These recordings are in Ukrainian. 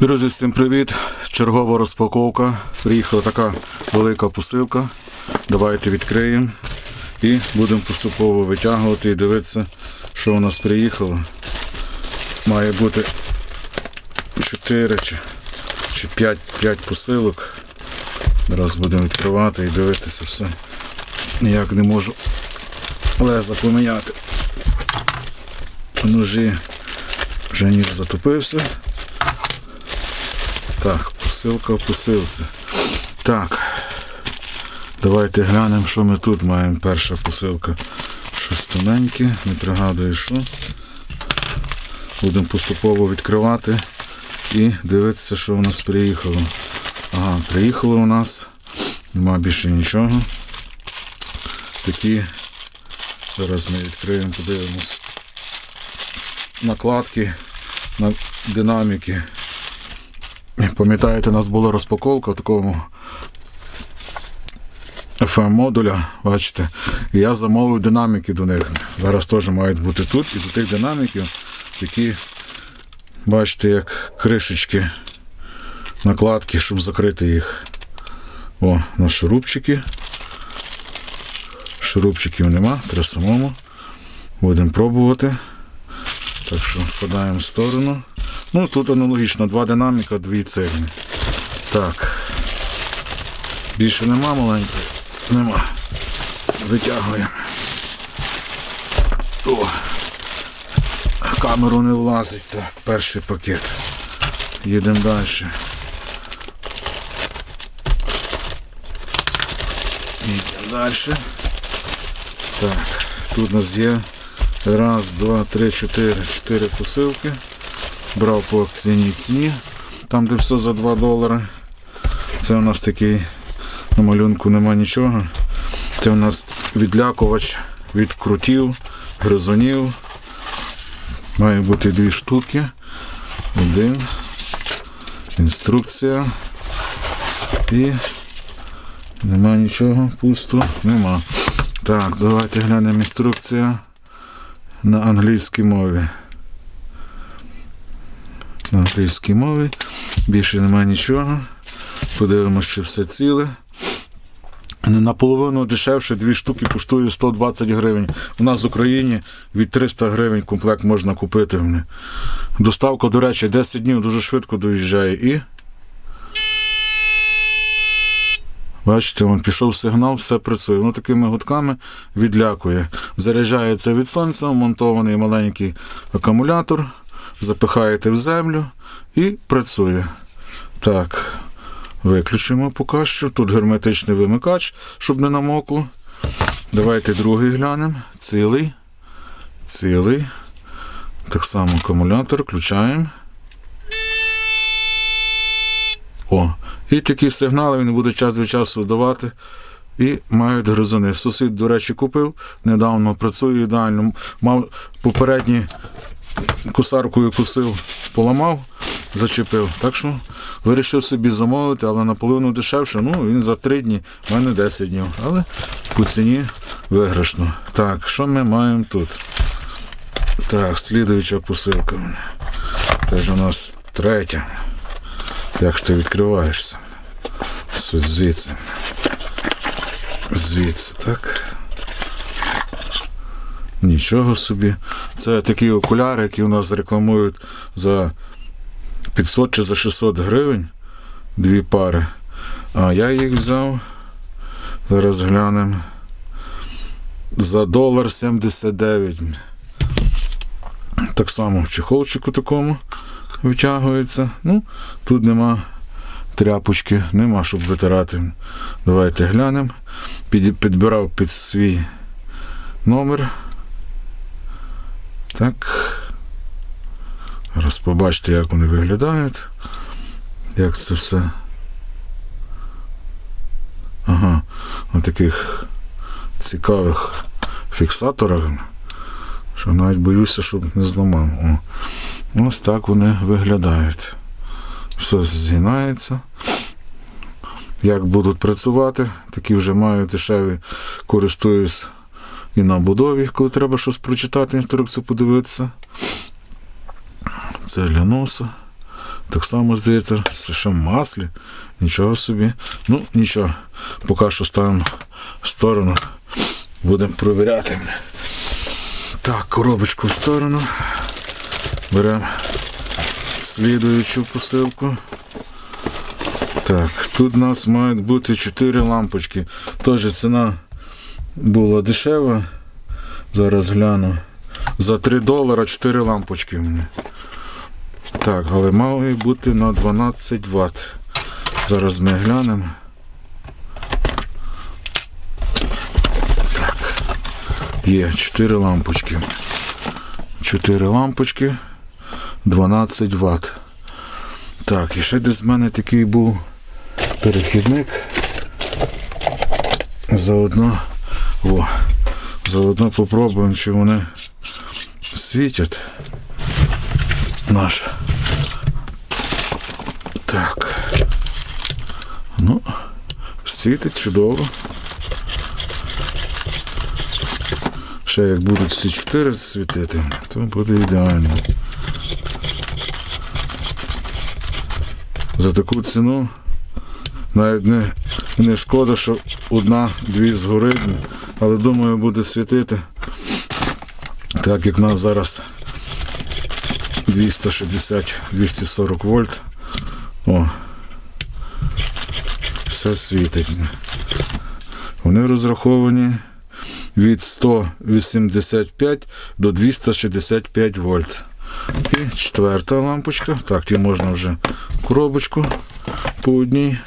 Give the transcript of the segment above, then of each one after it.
Друзі, всім привіт! Чергова розпаковка. Приїхала така велика посилка. Давайте відкриємо і будемо поступово витягувати і дивитися, що у нас приїхало. Має бути 4 чи, чи 5, 5 посилок. Зараз будемо відкривати і дивитися все. Ніяк не можу леза поміняти. Ножі вже ніж затопився. Так, посилка в посилці. Так. Давайте глянемо, що ми тут маємо. Перша посилка. Щось тоненьке, не пригадую що. Будемо поступово відкривати і дивитися, що у нас приїхало. Ага, приїхало у нас. Нема більше нічого. Такі. Зараз ми відкриємо, подивимось. Накладки на динаміки. Пам'ятаєте, у нас була розпаковка в такому FM-модуля, бачите, і я замовив динаміки до них. Зараз теж мають бути тут. І до тих динаміків такі, бачите, як кришечки, накладки, щоб закрити їх. О, на шурупчики. Шурупчиків нема, треба самому. Будемо пробувати. Так що вкладаємо в сторону. Ну, тут аналогічно, два динаміка, дві цегні. Так. Більше нема маленької? Нема. Витягуємо. О. Камеру не влазить. Так, перший пакет. Їдемо далі. Їдемо далі. Так, тут у нас є раз, два, три, чотири. Чотири посилки брав по акційній ціні, там де все за 2 долари. Це у нас такий на малюнку нема нічого. Це у нас відлякувач від крутів, гризунів. Має бути дві штуки. Один. Інструкція. І нема нічого, пусто, нема. Так, давайте глянемо інструкція на англійській мові на англійській мові. Більше немає нічого. Подивимося, чи все ціле. Наполовину дешевше, дві штуки коштує 120 гривень. У нас в Україні від 300 гривень комплект можна купити. Доставка, до речі, 10 днів дуже швидко доїжджає і. Бачите, вон пішов сигнал, все працює. Воно такими гудками відлякує. Заряджається від сонця, вмонтований маленький акумулятор запихаєте в землю і працює. Так, виключимо поки що. Тут герметичний вимикач, щоб не намокло. Давайте другий глянемо. Цілий. Цілий. Так само акумулятор включаємо. О, і такі сигнали він буде час від часу давати. І мають гризуни. Сусід, до речі, купив, недавно працює ідеально. Мав попередні косаркою кусив, поламав, зачепив. Так що вирішив собі замовити, але наполовину дешевше. Ну, він за 3 дні, в мене 10 днів. Але по ціні виграшно. Так, що ми маємо тут? Так, слідуюча посилка. Теж у нас третя. Як ж ти відкриваєшся? Звідси. Звідси, так. Нічого собі. Це такі окуляри, які у нас рекламують за 500 чи за 600 гривень. Дві пари. А я їх взяв. Зараз глянемо. За долар 79. Так само в чехолчику такому витягується. Ну, тут нема тряпочки, нема, щоб витирати. Давайте глянемо. Підбирав під свій номер. Так. Зараз побачите, як вони виглядають. Як це все. Ага, на таких цікавих фіксаторах, що навіть боюся, щоб не зламав. О. Ось так вони виглядають. Все згинається. Як будуть працювати, такі вже маю дешеві, користуюсь і на будові, коли треба щось прочитати, інструкцію подивитися. Це для носа. Так само здається, це ще маслі. Нічого собі. Ну, нічого. Поки що ставимо в сторону. Будемо провіряти. Так, коробочку в сторону. Беремо слідуючу посилку. Так, тут у нас мають бути 4 лампочки. Теж ціна була дешева. Зараз гляну. За 3 долара 4 лампочки мені. Так, але має бути на 12 Вт. Зараз ми глянемо. Так. Є 4 лампочки. 4 лампочки. 12 Вт. Так, і ще десь в мене такий був перехідник. Заодно. О, заодно попробуємо, чи вони світять. Наш. Так. Ну, світить чудово. Ще як будуть ці чотири світити, то буде ідеально. За таку ціну навіть не, не шкода, що одна-дві згорить, але думаю, буде світити. Так як в нас зараз 260-240 вольт. О, все світить. Вони розраховані від 185 до 265 вольт. І четверта лампочка. Так, ті можна вже в коробочку по одній.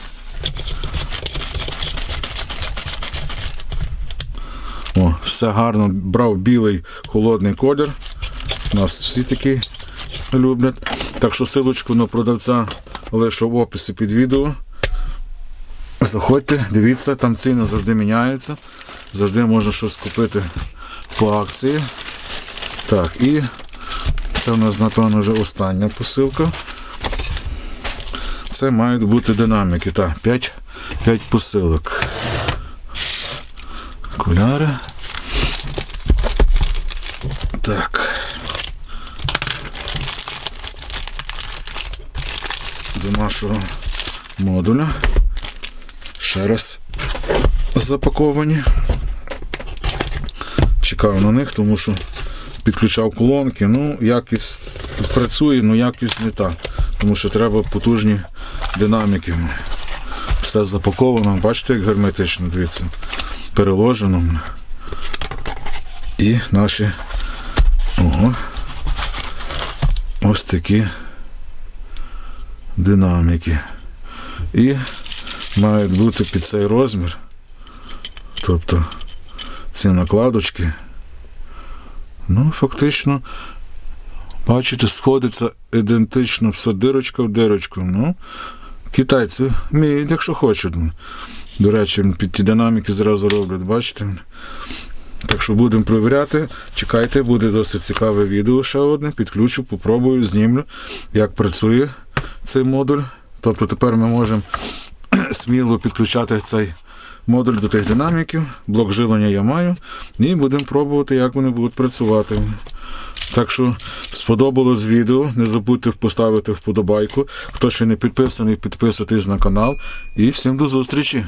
О, все гарно. Брав білий холодний колір. Нас всі такі люблять. Так що силочку на продавця лишу в описі під відео. Заходьте, дивіться, там ціни завжди міняються. Завжди можна щось купити по акції. Так, і це у нас, напевно, вже остання посилка. Це мають бути динаміки. Так, 5, 5 посилок. Окуляри. Так. До нашого модуля. Ще раз запаковані. Чекав на них, тому що підключав колонки. Ну, якість працює, але якість не та. Тому що треба потужні динаміки. Все запаковано. Бачите, як герметично, дивіться. Переложено. І наші ого, ось такі динаміки. І мають бути під цей розмір. Тобто ці накладочки. Ну, фактично, бачите, сходиться ідентично все дирочка в дирочку. Ну, китайці вміють, якщо хочуть. До речі, під ті динаміки зразу роблять, бачите? Так що будемо перевіряти. Чекайте, буде досить цікаве відео ще одне. Підключу, попробую, знімлю, як працює цей модуль. Тобто тепер ми можемо сміло підключати цей модуль до тих динаміків. Блок жилення я маю. І будемо пробувати, як вони будуть працювати. Так що сподобалось відео. Не забудьте поставити вподобайку. Хто ще не підписаний, підписуйтесь на канал. І всім до зустрічі!